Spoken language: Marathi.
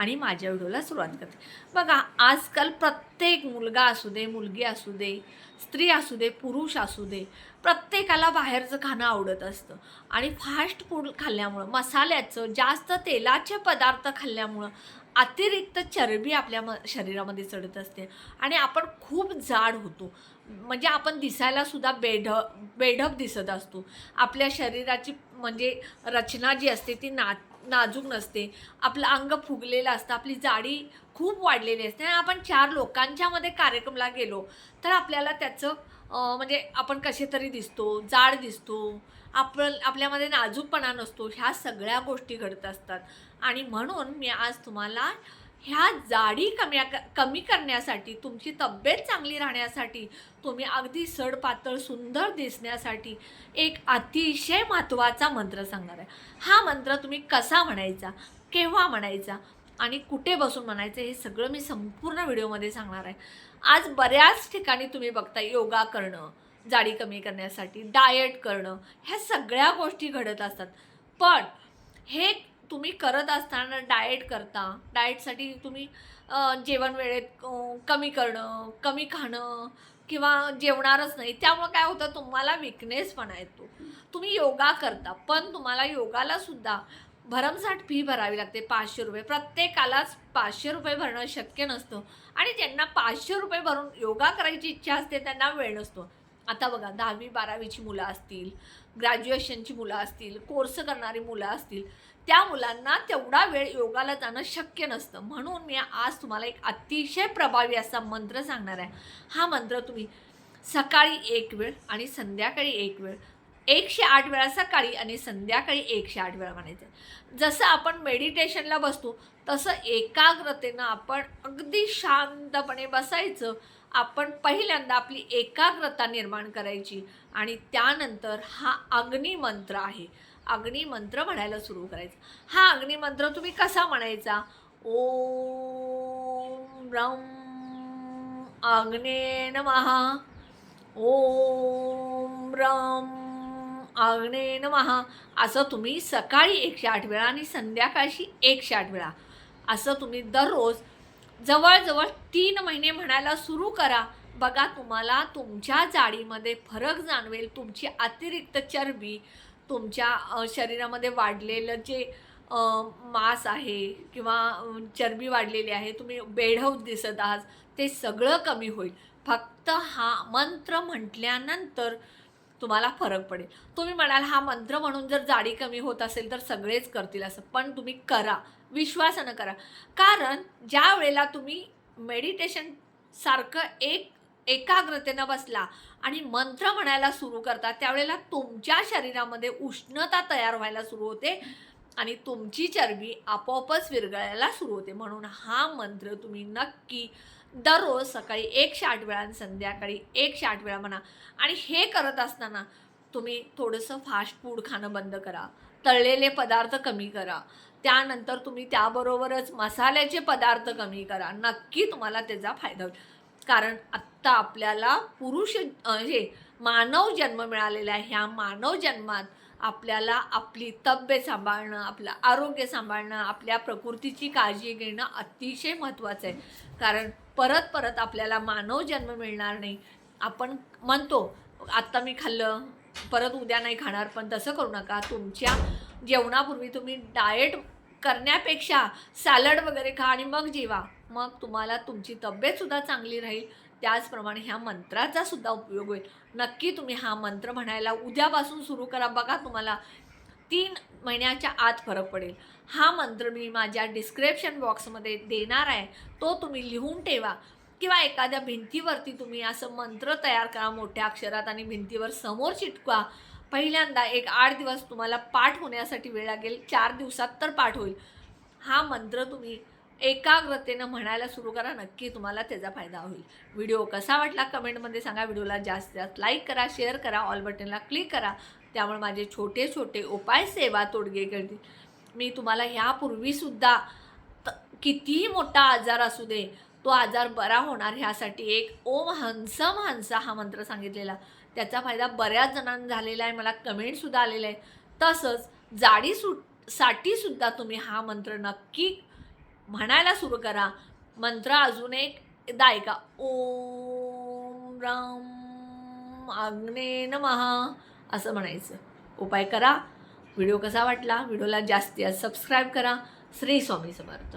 आणि माझ्या व्हिडिओला सुरुवात करते. बघा आजकाल प्रत्येक मुलगा असू दे मुलगी असू दे स्त्री असू दे पुरुष असू दे प्रत्येकाला बाहेरचं खाणं आवडत असतं. आणि फास्ट फूड खाल्ल्यामुळं मसाल्याचं जास्त तेलाचे पदार्थ खाल्ल्यामुळं अतिरिक्त चरबी आपल्या म शरीरामध्ये चढत असते. आणि आपण खूप जाड होतो. म्हणजे आपण दिसायला सुद्धा बेढ बेढप दिसत असतो. आपल्या शरीराची म्हणजे रचना जी असते ती ना नाजूक नसते. आपलं अंग फुगलेलं असतं. आपली जाडी खूप वाढलेली असते. आणि आपण चार लोकांच्यामध्ये कार्यक्रमला गेलो तर आपल्याला त्याचं म्हणजे आपण कसे तरी दिसतो जाड दिसतो. आपण आपल्यामध्ये नाजूकपणा नसतो. ह्या सगळ्या गोष्टी घडत असतात. आणि म्हणून मी आज तुम्हाला ह्या जाडी कमी कमी करण्यासाठी तुमची तब्येत चांगली राहण्यासाठी तुम्ही अगदी सडपातळ सुंदर दिसण्यासाठी एक अतिशय महत्त्वाचा मंत्र सांगणार आहे. हा मंत्र तुम्ही कसा म्हणायचा केव्हा म्हणायचा आणि कुठे बसून म्हणायचं हे सगळं मी संपूर्ण व्हिडिओमध्ये सांगणार आहे. आज बऱ्याच ठिकाणी तुम्ही बघता योगा करणं जाडी कमी करण्यासाठी डाएट करणं ह्या सगळ्या गोष्टी घडत असतात. पण हे तुम्ही करत असताना डाएट करता. डाएटसाठी तुम्ही जेवण वेळेत कमी करणं कमी खाणं किंवा जेवणारच नाही. त्यामुळं काय होतं तुम्हाला विकनेसपणा येतो. तुम्ही योगा करता पण तुम्हाला योगाला सुद्धा भरमसाठ फी भरावी लागते पाचशे रुपये. प्रत्येकालाच पाचशे रुपये भरणं शक्य नसतं. आणि ज्यांना पाचशे रुपये भरून योगा करायची इच्छा असते त्यांना वेळ नसतो. आता बघा दहावी बारावीची मुलं असतील ग्रॅज्युएशनची मुलं असतील कोर्स करणारी मुलं असतील त्या मुलांना तेवढा वेळ योगाला जाणं शक्य नसतं. म्हणून मी आज तुम्हाला एक अतिशय प्रभावी असा मंत्र सांगणार आहे. हा मंत्र तुम्ही सकाळी एक वेळ आणि संध्याकाळी एक वेळ एकशे आठ वेळा सकाळी आणि संध्याकाळी एकशे आठ वेळा म्हणायचं. जसं आपण मेडिटेशनला बसतो तसं एकाग्रतेनं आपण अगदी शांतपणे बसायचं आपण पहिल्यांदा आपली एकाग्रता निर्माण करायची आणि त्यानंतर हा अग्निमंत्र आहे. अग्निमंत्र म्हणायला सुरू करायचा. हा अग्निमंत्र तुम्ही कसा म्हणायचा? ओम रम अग्ने नमः. ओम रम अग्ने नमः. असं तुम्ही सकाळी एकशे आठ वेळा आणि संध्याकाळशी एकशे आठ वेळा. असं तुम्ही दररोज जवळजवळ तीन महिने म्हणायला सुरू करा. बघा तुम्हाला तुमच्या जाडीमध्ये फरक जाणवेल. तुमची अतिरिक्त चरबी तुमच्या शरीरामध्ये वाढलेलं जे मांस आहे किंवा चरबी वाढलेली आहे तुम्ही बेढवत दिसत आहात ते सगळं कमी होईल. फक्त हा मंत्र म्हटल्यानंतर तुम्हाला फरक पडेल. तुम्ही म्हणाल हा मंत्र म्हणून जर जाडी कमी होत असेल तर सगळेच करतील असं. पण तुम्ही करा. विश्वासानं करा. कारण ज्या वेळेला तुम्ही मेडिटेशन सारखं एक एकाग्रतेनं बसला आणि मंत्र म्हणायला सुरू करता त्यावेळेला तुमच्या शरीरामध्ये उष्णता तयार व्हायला सुरू होते आणि तुमची चरबी आपोआपच विरघळायला सुरू होते. म्हणून हा मंत्र तुम्ही नक्की दररोज सकाळी एकशे आठ वेळा आणि संध्याकाळी एकशे आठ वेळा म्हणा. आणि हे करत असताना तुम्ही थोडंसं फास्ट फूड खाणं बंद करा. तळलेले पदार्थ कमी करा. त्यानंतर तुम्ही त्याबरोबरच मसाल्याचे पदार्थ कमी करा. नक्की तुम्हाला त्याचा फायदा होईल. कारण आत्ता आपल्याला पुरुष हे मानव जन्म मिळालेला आहे. ह्या मानव जन्मात आपल्याला आपली तब्येत सांभाळणं आपलं आरोग्य सांभाळणं आपल्या प्रकृतीची काळजी घेणं अतिशय महत्त्वाचं आहे. कारण परत परत आपल्याला मानव जन्म मिळणार नाही. आपण म्हणतो आत्ता मी खाल्लं परत उद्या नाही खाणार पण तसं करू नका. तुमच्या जेवणापूर्वी तुम्ही डाएट करण्यापेक्षा सॅलड वगैरे खा आणि मग जेवा. मग तुम्हाला तुमची तब्येतसुद्धा चांगली राहील. त्याचप्रमाणे ह्या मंत्राचा सुद्धा उपयोग होईल. नक्की तुम्ही हा मंत्र म्हणायला उद्यापासून सुरू करा. बघा तुम्हाला तीन महिन्याच्या आत फरक पडेल. हा मंत्र मी माझ्या डिस्क्रिप्शन बॉक्समध्ये देणार आहे. तो तुम्ही लिहून ठेवा. किंवा एखाद्या भिंतीवरती तुम्ही असं मंत्र तयार करा. मोठ्या अक्षरात आणि भिंतीवर समोर चिटका पहिल्यांदा एक आठ दिवस तुम्हाला पाठ होण्यासाठी वेळ लागेल चार दिवसात तर पाठ होईल. हा मंत्र तुम्ही एकाग्रतेनं म्हणायला सुरू करा नक्की तुम्हाला त्याचा फायदा होईल. व्हिडिओ कसा वाटला कमेंटमध्ये सांगा व्हिडिओला जास्तीत जास्त लाईक करा शेअर करा ऑल बटनला क्लिक करा त्यामुळे माझे छोटे छोटे उपाय सेवा तोडगे करतील. मी तुम्हाला ह्यापूर्वीसुद्धा त कितीही मोठा आजार असू दे तो आजार बरा होणार ह्यासाठी एक ओम हंसम हंसा हा मंत्र सांगितलेला. त्याचा फायदा बऱ्याच जणांना झालेला आहे मला कमेंटसुद्धा आलेलं आहे. तसंच जाडी सु साठी सुद्धा तुम्ही हा मंत्र नक्की म्हणायला सुरू करा. मंत्र अजून एक दायका ओम राम आग्ने नमहा असं म्हणायचं. उपाय करा. व्हिडिओ कसा वाटला? व्हिडिओला जास्तीत जास्त सबस्क्राईब करा. श्री स्वामी समर्थ.